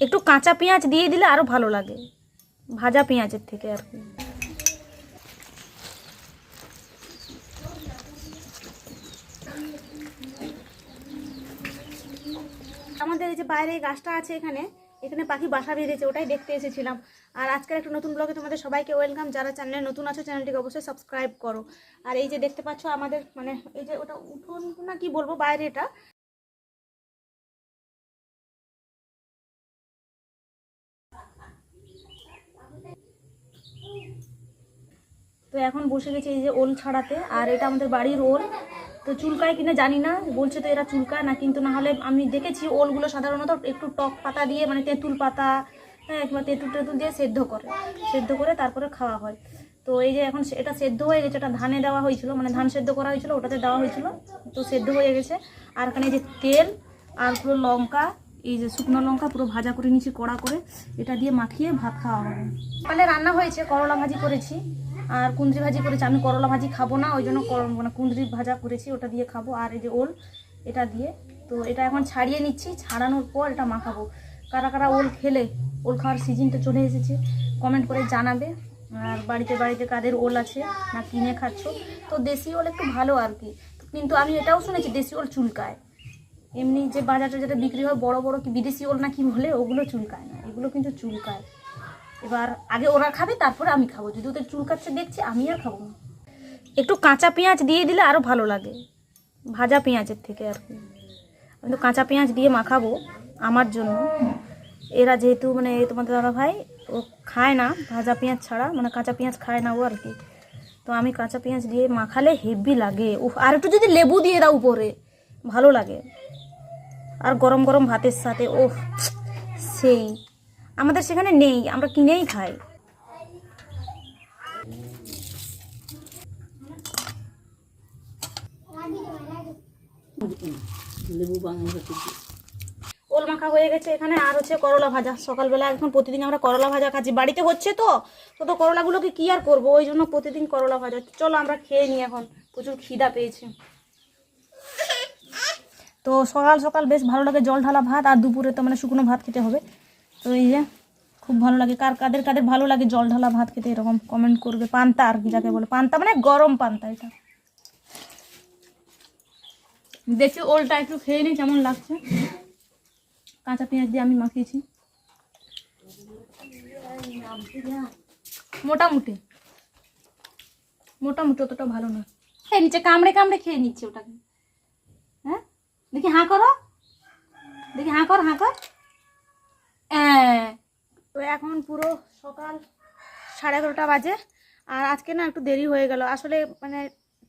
একটু কাঁচা পেঁয়াজ দিয়ে দিলে আরও ভালো লাগে। ভাজা পেঁয়াজের থেকে আর কি। আমাদের এই যে বাইরে গাছটা আছে এখানে এখানে পাখি বাসা বেঁধেছে, ওটাই দেখতে এসেছিলাম। আর আজকের একটা নতুন ব্লগে তোমাদের সবাইকে ওয়েলকাম যারা চ্যানেলে নতুন আছো চ্যানেলটিকে অবশ্যই সাবস্ক্রাইব করো। আর এই যে দেখতে পাচ্ছ আমাদের মানে এই যে ওটা উঠোন না কি বলব বাইরে এটা তো এখন বসে গেছে এই যে ওল ছাড়াতে, আর এটা আমাদের বাড়ির ওল। তো চুলকায় কিনা জানি না, বলছে তো এরা চুলকায় না, কিন্তু না হলে আমি দেখেছি ওলগুলো সাধারণত একটু টক পাতা দিয়ে মানে তেঁতুল পাতা হ্যাঁ কিংবা তেঁতুল টেঁতুল দিয়ে সেদ্ধ করে সেদ্ধ করে তারপরে খাওয়া হয়। তো এই যে এখন এটা সেদ্ধ হয়ে গেছে, এটা ধানে দেওয়া হয়েছিল মানে ধান সেদ্ধ করা হয়েছিল, ওটাতে দেওয়া হয়েছিল, তো সেদ্ধ হয়ে গেছে। আর এখানে যে তেল, আর পুরো লঙ্কা, এই যে শুকনো লঙ্কা পুরো ভাজা করে নিয়েছি কড়া করে, এটা দিয়ে মাখিয়ে ভাত খাওয়া হবে। সকালে রান্না হয়েছে, করলা ভাজি করেছি। আর কুঁদরি ভাজি করেছি। আমি করলা ভাজি খাব না ওই জন্য মানে কুঁদরি ভাজা করেছি, ওটা দিয়ে খাব। আর এই যে ওল, এটা দিয়ে। তো এটা এখন ছাড়িয়ে নিচ্ছি, ছাড়ানোর পর এটা মাখাবো। কারা কারা ওল খেলে, ওল খাওয়ার সিজনটা চলে এসেছে কমেন্ট করে জানাবে। আর বাড়িতে বাড়িতে কাদের ওল আছে, না কিনে খাচ্ছ? তো দেশি ওল একটু ভালো আর কি। কিন্তু আমি এটাও শুনেছি, দেশি ওল চুলকায়। এমনি যে বাজারে যেটা বিক্রি হয়, বড় বড় কি বিদেশি ওল না কি বলে, ওগুলো চুলকায় না। এগুলো কিন্তু চুলকায়। এবার আগে ওরা খাবে, তারপরে আমি খাব। যদি ওদের চুলকাচ্ছে দেখছি, আমি আর খাব না। একটু কাঁচা পেঁয়াজ দিয়ে দিলে আরও ভালো লাগে। ভাজা পেঁয়াজের থেকে আর কি। আমি তো কাঁচা পেঁয়াজ দিয়ে মাখাবো আমার জন্য। এরা যেহেতু মানে তোমাদের দাদা ভাই ও খায় না ভাজা পেঁয়াজ ছাড়া মানে কাঁচা পেঁয়াজ খায় না ও আর কি। তো আমি কাঁচা পেঁয়াজ দিয়ে মাখালে হেভি লাগে। ও আর একটু যদি লেবু দিয়ে দাও উপরে, ভালো লাগে। আর গরম গরম ভাতের সাথে ও সেই। আমাদের সেখানে নেই, আমরা কিনেই খাই। ওল মাখা হয়ে গেছে এখানে, আর হচ্ছে করলা ভাজা। সকালবেলা এখন প্রতিদিন আমরা করলা ভাজা খাচ্ছি। বাড়িতে হচ্ছে তো তো তো করলাগুলোকে কি আর করব? ওই জন্য প্রতিদিন করলা ভাজা। চলো আমরা খেয়ে নিই এখন। প্রচুর খিদা পেয়েছে। তো সকাল সকাল বেশ ভালো লাগে জল ঢালা ভাত, আর দুপুরে তো মানে শুকনো ভাত খেতে হবে। তো এই যে, খুব ভালো লাগে। কার কাদের কাদের ভালো লাগে জল ঢালা ভাত খেতে, এরকম কমেন্ট করবে। পান্তা আর কি যাকে বলে, পান্তা মানে গরম পান্তা এটা। দেখি ওলটা একটু খেয়ে নিই কেমন লাগছে। কাঁচা পেঁয়াজ দিয়ে আমি মাখিয়েছি। মোটামুটি। মোটামুটি অতটা ভালো না। খেয়ে নিচ্ছে কামড়ে কামড়ে খেয়ে নিচ্ছে ওটাকে। হ্যাঁ? দেখি হাঁ করো। দেখি হাঁ কর হাঁ কর। এখন পুরো সকাল সাড়ে এগারোটা বাজে। আর আজকে না একটু দেরি হয়ে গেল। আসলে মানে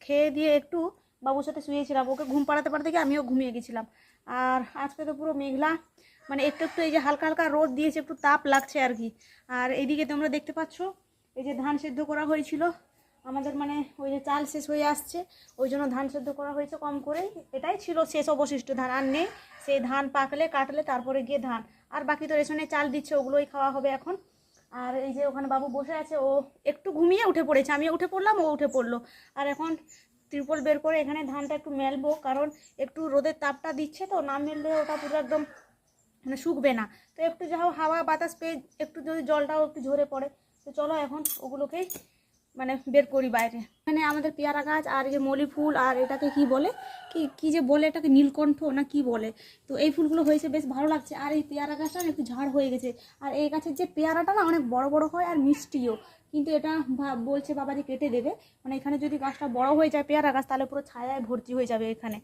খেয়ে দিয়ে একটু বাবুর সাথে শুয়েছিলাম। ওকে ঘুম পাড়াতে পাড়াতে গিয়ে আমিও ঘুমিয়ে গেছিলাম। আর আজকে তো পুরো মেঘলা। মানে একটু একটু এই যে হালকা হালকা রোদ দিয়েছে, একটু তাপ লাগছে আর কি। আর এদিকে তোমরা দেখতে পাচ্ছ, এই যে ধান সেদ্ধ করা হয়েছিল। আমাদের মানে ওই যে চাল শেষ হয়ে আসছে। ওই জন্য ধান সেদ্ধ করা হয়েছে কম করেই। এটাই ছিল শেষ অবশিষ্ট ধান। আর নেই। সেই ধান পাকলে, কাটলে, তারপরে গিয়ে ধান। আর বাকি তো রেশনে চাল দিচ্ছে, ওগুলোই খাওয়া হবে এখন। আর এই যে ওখানে বাবু বসে আছে, ও একটু ঘুমিয়ে উঠে পড়েছে। আমি উঠে পড়লাম, ও উঠে পড়ল। আর এখন ত্রিপল বের করে এখানে ধানটা একটু মেলবো, কারণ একটু রোদের তাপটা দিচ্ছে তো, না মেললে ওটা পুরো একদম মানে শুকবে না। তো একটু যা হাওয়া বাতাস পেয়ে একটু যদি জলটাও একটু ঝরে পড়ে। তো চলো এখন ওগুলোকেই মানে বের করি বাইরে। এখানে আমাদের পেয়ারা গাছ আর এই যে মলি ফুল আর এটাকে কি বলে? কি কি যে বলে এটাকে? নীলকণ্ঠ না কি বলে? তো এই ফুলগুলো হয়েছে, বেশ ভালো লাগছে। আর এই পেয়ারা গাছটা একটু ঝাড় হয়ে গেছে। আর এই গাছের যে পেয়ারাটা না অনেক বড় বড় হয় আর মিষ্টিও। কিন্তু এটা বলছে বাবা যে কেটে দেবে। মানে এখানে যদি গাছটা বড় হয়ে যায় পেয়ারা গাছ, তাহলে পুরো ছায়ায় ভর্তি হয়ে যাবে এখানে।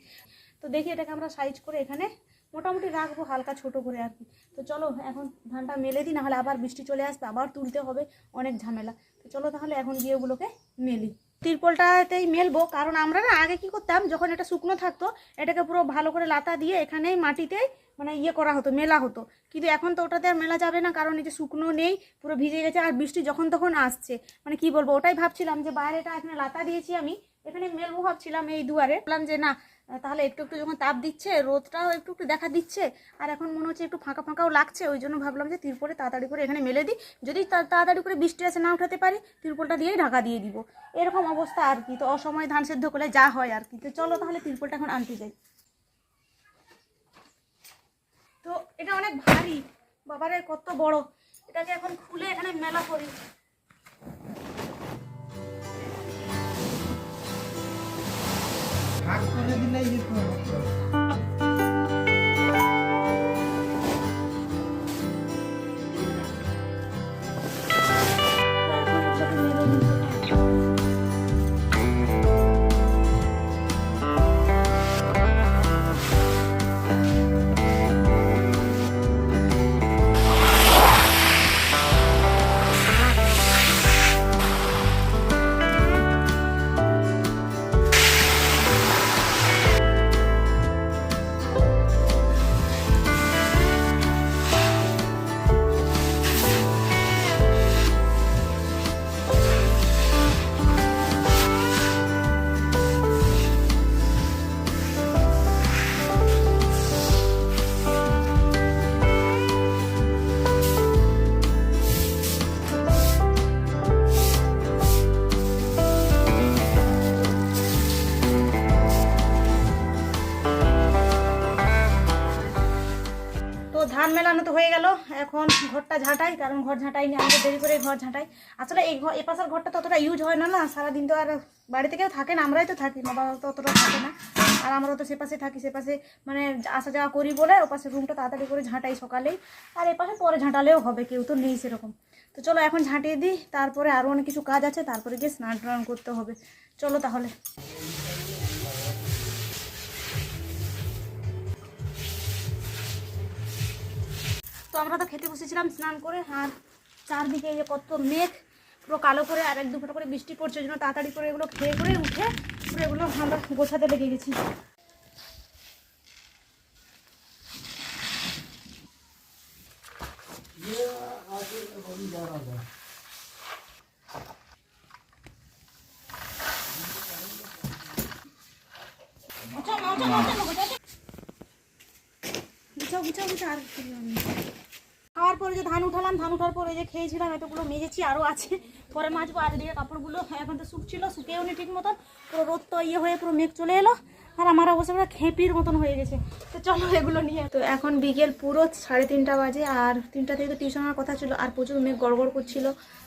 তো দেখি এটাকে আমরা সাইজ করে এখানে মোটামুটি রাখব, হালকা ছোট করে আর কি। তো চলো, এখন ধানটা মেলে দিই, নাহলে আবার বৃষ্টি চলে আসবে, আবার তুলতে হবে, অনেক ঝামেলা। তো চলো তাহলে এখন গিয়ে ওগুলোকে মেলি। তিরপলটাতেই মেলবো, কারণ আমরা না আগে কি করতাম, যখন এটা শুকনো থাকতো, এটাকে পুরো ভালো করে লাতা দিয়ে এখানেই মাটিতেই মানে ইয়ে করা হতো, মেলা হতো। কিন্তু এখন তো ওটাতে আর মেলা যাবে না, কারণ এই যে শুকনো নেই, পুরো ভিজে গেছে, আর বৃষ্টি যখন তখন আসছে। মানে কি বলব, ওটাই ভাবছিলাম যে বাইরেটা এখানে লাতা দিয়েছি আমি, এখানে মেলবো ভাবছিলাম এই দুয়ারে। বললাম যে না তাহলে একটু একটু যখন তাপ দিচ্ছে, রোদটাও একটু একটু দেখা দিচ্ছে, আর এখন মনে হচ্ছে একটু ফাঁকা ফাঁকাও লাগছে, ওই জন্য ভাবলাম যে তিরপলে তাড়াতাড়ি করে এখানে মেলে দিই। যদি তাড়াতাড়ি করে বৃষ্টি আসে, না উঠাতে পারি, তিরপলটা দিয়েই ঢাকা দিয়ে দিব। এরকম অবস্থা আর কি, তো অসময়ে ধান সেদ্ধ করলে যা হয় আর কি। তো চলো তাহলে তিরপলটা এখন আনতে যাই। তো এটা অনেক ভারী, বাবারে কত বড়। এটাকে এখন খুলে এখানে মেলা করি। ভাগ করে দিলেই যেত এখন ঘরটা ঝাঁটাই, কারণ ঘর ঝাঁটাইনি আমাদের দেরি করে ঘর ঝাঁটাই। আসলে এই ঘর এ পাশের ঘরটা ততটা ইউজ হয় না না, সারাদিন তো আর বাড়িতে কেউ থাকে না, আমরাই তো থাকি বাবা তো অতটা থাকে না। আর আমরা তো সেপাশে থাকি, সেপাশে মানে আসা যাওয়া করি বলে ও পাশে রুমটা তাড়াতাড়ি করে ঝাঁটাই সকালেই। আর এ পাশে পরে ঝাঁটালেও হবে, কেউ তো নেই সেরকম। তো চলো এখন ঝাঁটিয়ে দিই, তারপরে আরও অনেক কিছু কাজ আছে, তারপরে গিয়ে স্নান টান করতে হবে। চলো তাহলে। তো আমরা তো খেতে বসেছিলাম, স্নান করে আর চারদিকে যে কত মেঘ, পুরো কালো করে আর এক দু ফোঁটা করে বৃষ্টি পড়ছে ওই জন্য তাড়াতাড়ি করে এগুলো খেয়ে করে উঠে পুরো এগুলো আমরা গোছাতে লেগে গেছি। গুছাও গুছাও আর কিছু নেই। খাওয়ার পরে যে ধান উঠালাম, ধান উঠার পরে যে খেয়েছিলাম এতগুলো মেজেছি আরও আছে পরে মাজবো আর এদিকে কাপড়গুলো এখন তো শুকছিল শুকেও নি ঠিক মতন পুরো রোদ তো ইয়ে হয়ে পুরো মেঘ চলে এলো আর আমার অবস্থা পুরো খেপির মতন হয়ে গেছে। তো চলো এগুলো নিয়ে। তো এখন বিকেল পুরো সাড়ে তিনটা বাজে আর তিনটা থেকে তো টিউশন কথা ছিল, আর প্রচুর মেঘ গড়গড় করছিল।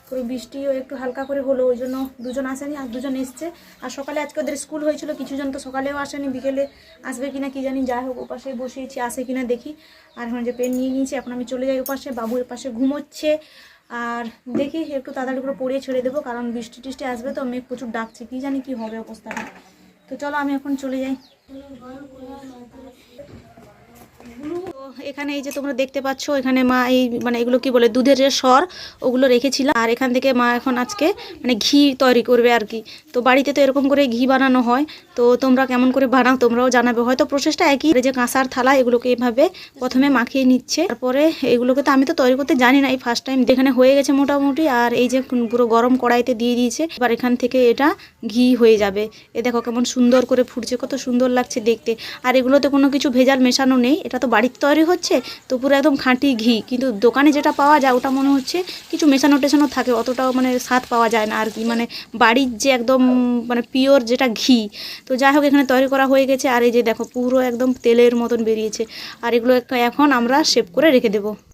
পুরো বৃষ্টিও একটু হালকা করে হলো, ওই জন্য দুজন আসেনি আর দুজন এসছে। আর সকালে আজকে ওদের স্কুল হয়েছিল, কিছুজন তো সকালেও আসেনি, বিকেলে আসবে কিনা কি জানি, যাই হোক ওপাশে বসিয়েছি আসে কিনা দেখি। আর এখন যে পেন নিয়ে নিয়েছি, এখন আমি চলে যাই ওপাশে, বাবু পাশে ঘুমোচ্ছে। আর দেখি একটু তাড়াতাড়ি করে পড়িয়ে ছেড়ে দেবো, কারণ বৃষ্টি টিষ্টি আসবে তো মেঘ প্রচুর ডাকছে, কি জানি কি হবে অবস্থাটা। তো চলো আমি এখন চলে যাই। এখানে এই যে তোমরা দেখতে পাচ্ছ, এখানে মা এই মানে এগুলো কি বলে, দুধের যে সর, ওগুলো রেখেছিলাম। আর এখান থেকে মা এখন আজকে মানে ঘি তৈরি করবে আর কি। তো বাড়িতে তো এরকম করে ঘি বানানো হয়। তো তোমরা কেমন করে বানাও, তোমরাও জানাবে। হয়তো প্রসেসটা একই। যে কাঁসার থালা, এগুলোকে এভাবে প্রথমে মাখিয়ে নিচ্ছে। তারপরে এগুলোকে তো আমি তো তৈরি করতে জানি না, এই ফার্স্ট টাইম যেখানে হয়ে গেছে মোটামুটি। আর এই যে পুরো গরম কড়াইতে দিয়ে দিয়েছে। এবার এখান থেকে এটা ঘি হয়ে যাবে। এ দেখো কেমন সুন্দর করে ফুটছে, কত সুন্দর লাগছে দেখতে। আর এগুলোতে কোনো কিছু ভেজাল মেশানো নেই। এটা তো বাড়িতে তৈরি হচ্ছে তো পুরো একদম খাঁটি ঘি। কিন্তু দোকানে যেটা পাওয়া যায়, ওটা মনে হচ্ছে কিছু মেশানো টেশানো থাকে, অতটাও মানে স্বাদ পাওয়া যায় না। আর কি মানে বাড়ির যে একদম মানে পিওর যেটা ঘি, তো যাই হোক এখানে তৈরি করা হয়ে গেছে। আর এই যে দেখো, পুরো একদম তেলের মতন বেরিয়েছে। আর এগুলো এখন আমরা সেভ করে রেখে দেবো।